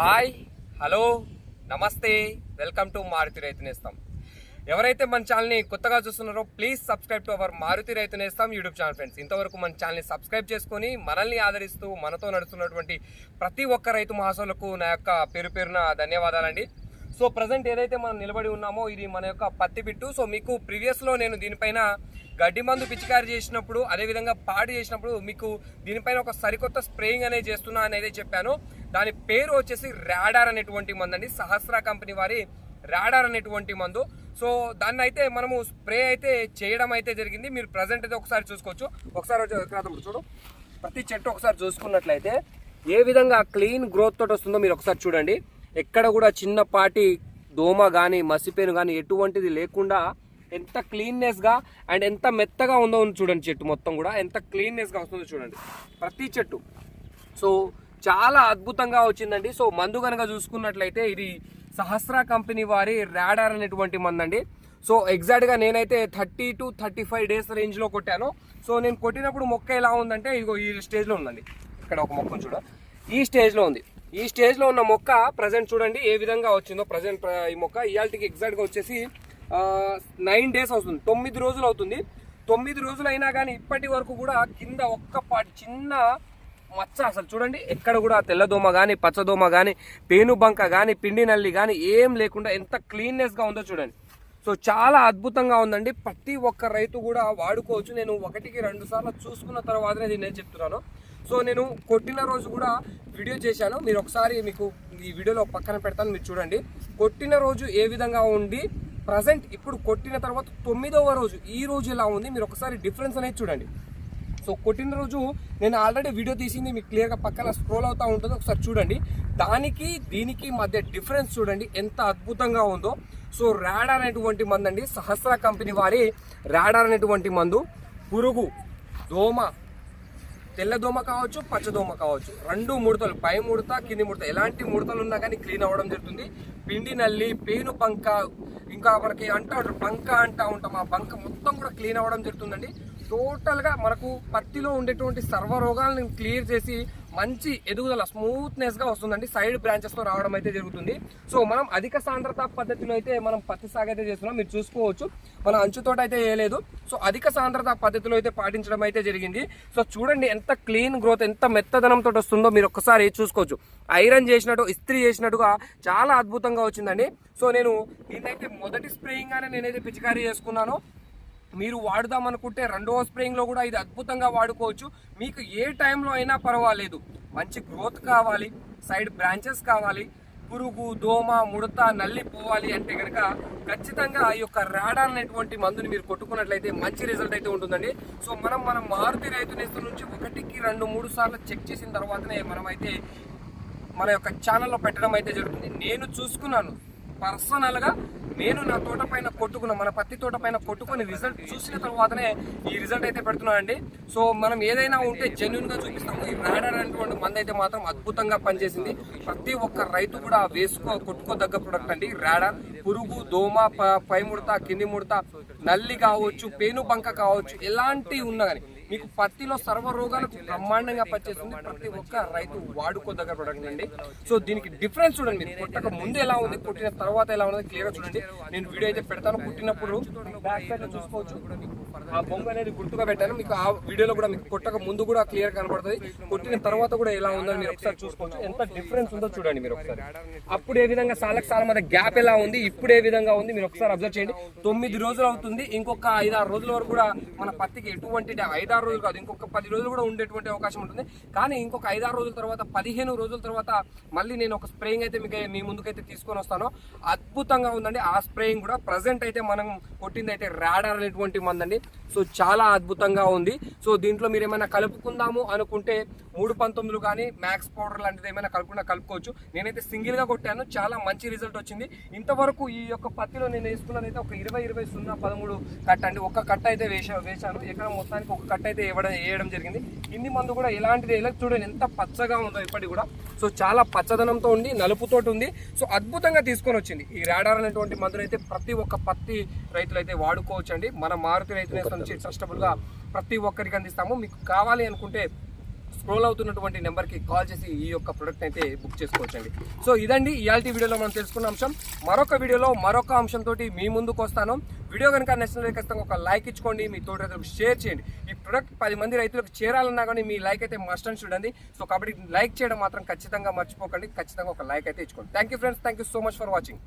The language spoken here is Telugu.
Hi hello namaste welcome to Maruti Raithu Nestham. ఎవరైతే మన ఛానల్ని కొత్తగా చూస్తున్నారో please subscribe to our Maruti Raithu Nestham YouTube channel friends. ఇంతవరకు మన ఛానల్ని సబ్స్క్రైబ్ చేసుకొని మనల్ని ఆదరిస్తూ మనతో నడుస్తున్నటువంటి ప్రతి ఒక్క రైతు మహాసోలకు నా యొక్క పేరు పేరున ధన్యవాదాలండి. సో ప్రజెంట్ ఏదైతే మనం నిలబడి ఉన్నామో ఇది మన యొక్క పత్తి బిట్టు. సో మీకు ప్రీవియస్లో నేను దీనిపైన గడ్డి మందు పిచికారి చేసినప్పుడు అదేవిధంగా పాడు చేసినప్పుడు మీకు దీనిపైన ఒక సరికొత్త స్ప్రేయింగ్ అనేది చేస్తున్నా అనేది చెప్పాను. దాని పేరు వచ్చేసి రాడార్ అనేటువంటి మందు అండి. సహస్ర కంపెనీ వారి రాడార్ అనేటువంటి మందు. సో దాన్ని అయితే మనము స్ప్రే అయితే చేయడం అయితే జరిగింది. మీరు ప్రజెంట్ అయితే ఒకసారి చూసుకోవచ్చు. ఒకసారి వచ్చి చూడు. ప్రతి చెట్టు ఒకసారి చూసుకున్నట్లయితే ఏ విధంగా క్లీన్ గ్రోత్ తోటి వస్తుందో మీరు ఒకసారి చూడండి. ఎక్కడ కూడా చిన్నపాటి దోమ కానీ మసిపేను కానీ ఎటువంటిది లేకుండా ఎంత క్లీన్నెస్గా అండ్ ఎంత మెత్తగా ఉందో చూడండి చెట్టు మొత్తం కూడా. ఎంత క్లీన్నెస్గా వస్తుందో చూడండి. ప్రతి చెట్టు. సో చాలా అద్భుతంగా వచ్చిందండి. సో మందు కనుక చూసుకున్నట్లయితే ఇది సహస్ర కంపెనీ వారి రాడార్ అనేటువంటి మందండి. సో ఎగ్జాక్ట్గా నేనైతే thirty to thirty five days రేంజ్లో కొట్టాను. సో నేను కొట్టినప్పుడు మొక్క ఎలా ఉందంటే ఇదిగో ఈ స్టేజ్లో ఉందండి. ఇక్కడ ఒక మొక్కను చూడ. ఈ స్టేజ్లో ఉంది. ఈ స్టేజ్లో ఉన్న మొక్క ప్రజెంట్ చూడండి ఏ విధంగా వచ్చిందో ప్రజెంట్ ఈ మొక్క ఇవాళకి ఎగ్జాక్ట్గా వచ్చేసి నైన్ డేస్ అవుతుంది. తొమ్మిది రోజులు అవుతుంది. తొమ్మిది రోజులు అయినా కానీ ఇప్పటి వరకు కూడా కింద ఒక్కపాటి చిన్న మచ్చ అసలు చూడండి ఎక్కడ కూడా తెల్లదోమ కానీ పచ్చదోమ కానీ పేనుబంక కానీ పిండి నల్లి కానీ ఏం లేకుండా ఎంత క్లీన్నెస్గా ఉందో చూడండి. సో చాలా అద్భుతంగా ఉందండి. ప్రతి ఒక్క రైతు కూడా వాడుకోవచ్చు. నేను ఒకటికి రెండు సార్లు చూసుకున్న తర్వాతనే నేను చెప్తున్నాను. సో నేను కొట్టిన రోజు కూడా వీడియో చేశాను. మీరు ఒకసారి మీకు ఈ వీడియోలో పక్కన పెడతాను మీరు చూడండి. కొట్టిన రోజు ఏ విధంగా ఉండి ప్రజెంట్ ఇప్పుడు కొట్టిన తర్వాత తొమ్మిదవ రోజు ఈ రోజు ఎలా ఉంది? మీరు ఒకసారి డిఫరెన్స్ అనేది చూడండి. సో కొట్టిన రోజు నేను ఆల్రెడీ వీడియో తీసింది మీకు క్లియర్గా పక్కన స్క్రోల్ అవుతూ ఉంటుంది. ఒకసారి చూడండి. దానికి దీనికి మధ్య డిఫరెన్స్ చూడండి ఎంత అద్భుతంగా ఉందో. సో రాడార్ అనేటువంటి మందు అండి సహస్ర కంపెనీ వారి రాడార్ అనేటువంటి మందు. పురుగు దోమ తెల్లదోమ కావచ్చు పచ్చదోమ కావచ్చు. రెండు ముడతలు పై ముడత కింది ముడత. ఎలాంటి ముడతలు ఉన్నా కానీ క్లీన్ అవ్వడం జరుగుతుంది. పిండి నల్లి పేను పంక ఇంకా మనకి అంటా ఉంటారు బంక అంటా ఉంటాం. ఆ బంక మొత్తం కూడా క్లీన్ అవ్వడం జరుగుతుందండి. టోటల్గా మనకు పత్తిలో ఉండేటువంటి సర్వ రోగాలను క్లియర్ చేసి మంచి ఎదుగుదల స్మూత్నెస్గా వస్తుందండి. సైడ్ బ్రాంచెస్తో రావడం అయితే జరుగుతుంది. సో మనం అధిక సాంద్రత పద్ధతిలో అయితే మనం పత్తి సాగు అయితే చేస్తున్నాం. మీరు చూసుకోవచ్చు. మన అంచుతోట అయితే వేయలేదు. సో అధిక సాంద్రత పద్ధతిలో అయితే పాటించడం అయితే జరిగింది. సో చూడండి ఎంత క్లీన్ గ్రోత్ ఎంత మెత్తదనంతో వస్తుందో మీరు ఒక్కసారి చూసుకోవచ్చు. ఐరన్ చేసినట్టు ఇస్త్రీ చేసినట్టుగా చాలా అద్భుతంగా వచ్చిందండి. సో నేను దీన్నైతే మొదటి స్ప్రేయింగ్గానే నేనైతే పిచికారీ చేసుకున్నాను. మీరు వాడుదాం అనుకుంటే రెండవ స్ప్రేయింగ్లో కూడా ఇది అద్భుతంగా వాడుకోవచ్చు. మీకు ఏ టైంలో అయినా పర్వాలేదు. మంచి గ్రోత్ కావాలి సైడ్ బ్రాంచెస్ కావాలి పురుగు దోమ ముడత నల్లి పోవాలి అంటే కనుక ఖచ్చితంగా ఈ యొక్క రాడార్ అనేటువంటి మందుని మీరు కొట్టుకున్నట్లయితే మంచి రిజల్ట్ అయితే ఉంటుందండి. సో మనం మనం మారుతి రైతు నేస్తం నుంచి ఒకటికి రెండు మూడు సార్లు చెక్ చేసిన తర్వాతనే మనమైతే మన యొక్క ఛానల్లో పెట్టడం అయితే జరుగుతుంది. నేను చూసుకున్నాను. పర్సనల్గా నేను నా తోట పైన కొట్టుకున్న మన పత్తి తోట పైన కొట్టుకుని రిజల్ట్ చూసిన తర్వాతనే ఈ రిజల్ట్ అయితే పెడుతున్నానండి. సో మనం ఏదైనా ఉంటే జెన్యున్గా చూపిస్తాము. ఈ రాడర్ అనేటువంటి మంది అయితే మాత్రం అద్భుతంగా పనిచేసింది. ప్రతి ఒక్క రైతు కూడా వేసుకో కొట్టుకోదగ్గ ప్రొడక్ట్ అండి. రాడర్ పురుగు దోమ పై ముడత కింది ముడత నల్లి కావచ్చు పేను బంక కావచ్చు ఎలాంటివి ఉన్నా కానీ మీకు పత్తిలో సర్వ రోగాలకు బ్రహ్మాండంగా పనిచేస్తుంది. ప్రతి ఒక్క రైతు వాడుకోదగ్గ ప్రొడక్ట్ అండి. సో దీనికి డిఫరెన్స్ చూడండి. మీరు కొట్టక ముందు ఎలా ఉంది కొట్టిన తర్వాత ఎలా ఉంది క్లియర్ చూడండి. నేను వీడియో అయితే పెడతాను. పుట్టినప్పుడు బ్యాక్ సైడ్ చూసుకోవచ్చు. ఆ బొమ్మ అనేది గుర్తుగా పెట్టాను. మీకు ఆ వీడియోలో కూడా మీకు కొట్టక ముందు కూడా క్లియర్ కనబడుతుంది. కొట్టిన తర్వాత కూడా ఎలా ఉందో మీరు ఒకసారి చూసుకోవచ్చు. ఎంత డిఫరెన్స్ ఉందో చూడండి మీరు ఒకసారి. అప్పుడు ఏ విధంగా సాలకు సాల మధ్య గ్యాప్ ఎలా ఉంది ఇప్పుడు ఏ విధంగా ఉంది మీరు ఒకసారి అబ్జర్వ్ చేయండి. తొమ్మిది రోజులు అవుతుంది. ఇంకొక ఐదారు రోజుల వరకు కూడా మన పత్తికి ఎటువంటి ఐదారు రోజులు కాదు ఇంకొక పది రోజులు కూడా ఉండేటువంటి అవకాశం ఉంటుంది. కానీ ఇంకొక ఐదారు రోజుల తర్వాత పదిహేను రోజుల తర్వాత మళ్ళీ నేను ఒక స్ప్రేయింగ్ అయితే మీకు మీ ముందుకైతే తీసుకొని వస్తాను. అద్భుతంగా ఉందండి. ఆ స్ప్రేయింగ్ కూడా ప్రజెంట్ అయితే మనం కొట్టింది అయితే రాడార్ అనేటువంటి మందండి. సో చాలా అద్భుతంగా ఉంది. సో దీంట్లో మీరు ఏమైనా కలుపుకుందాము అనుకుంటే మూడు పంతొమ్మిది కానీ మ్యాక్స్ పౌడర్ లాంటిది ఏమైనా కలుపుకున్నా కలుపుకోవచ్చు. నేనైతే సింగిల్గా కొట్టాను. చాలా మంచి రిజల్ట్ వచ్చింది. ఇంతవరకు ఈ యొక్క పత్తిలో నేను వేసుకున్నది అయితే ఒక ఇరవై ఇరవై సున్నా పదమూడు కట్ట అండి. ఒక కట్ట అయితే వేసా వేశాను. ఎక్కడ మొత్తానికి ఒక కట్ట అయితే ఇవ్వడం వేయడం జరిగింది. కింది మందు కూడా ఎలాంటిది ఎలా చూడండి ఎంత పచ్చగా ఉందో ఇప్పటికి కూడా. సో చాలా పచ్చదనంతో ఉంది నలుపుతోటి ఉంది. సో అద్భుతంగా తీసుకొని వచ్చింది. ఈ రాడార్ అనేటువంటి మందులు అయితే ప్రతి ఒక్క పత్తి రైతులు అయితే వాడుకోవచ్చు అండి మన మారుతి రైతు నేస్తం నుంచి ట్రస్టబుల్గా ప్రతి ఒక్కరికి అందిస్తాము. మీకు కావాలి అనుకుంటే స్క్రోల్ అవుతున్నటువంటి నెంబర్కి కాల్ చేసి ఈ యొక్క ప్రొడక్ట్ అయితే బుక్ చేసుకోవచ్చండి. సో ఇదండి ఇయాల్టీ వీడియోలో మనం తెలుసుకున్న అంశం. మరొక వీడియోలో మరొక అంశంతో మీ ముందుకు వస్తాను. వీడియో కనుక నచ్చినట్లయితే ఖచ్చితంగా ఒక లైక్ ఇచ్చుకోండి మీ తోటి రైతులకు షేర్ చేయండి. ఈ ప్రొడక్ట్ పది మంది రైతులకు చేరాలన్నా కానీ మీ లైక్ అయితే మస్ట్ అని చూడండి. సో కాబట్టి లైక్ చేయడం మాత్రం ఖచ్చితంగా మర్చిపోకండి. ఖచ్చితంగా ఒక లైక్ అయితే ఇచ్చుకోండి. Thank you friends. Thank you so much for watching.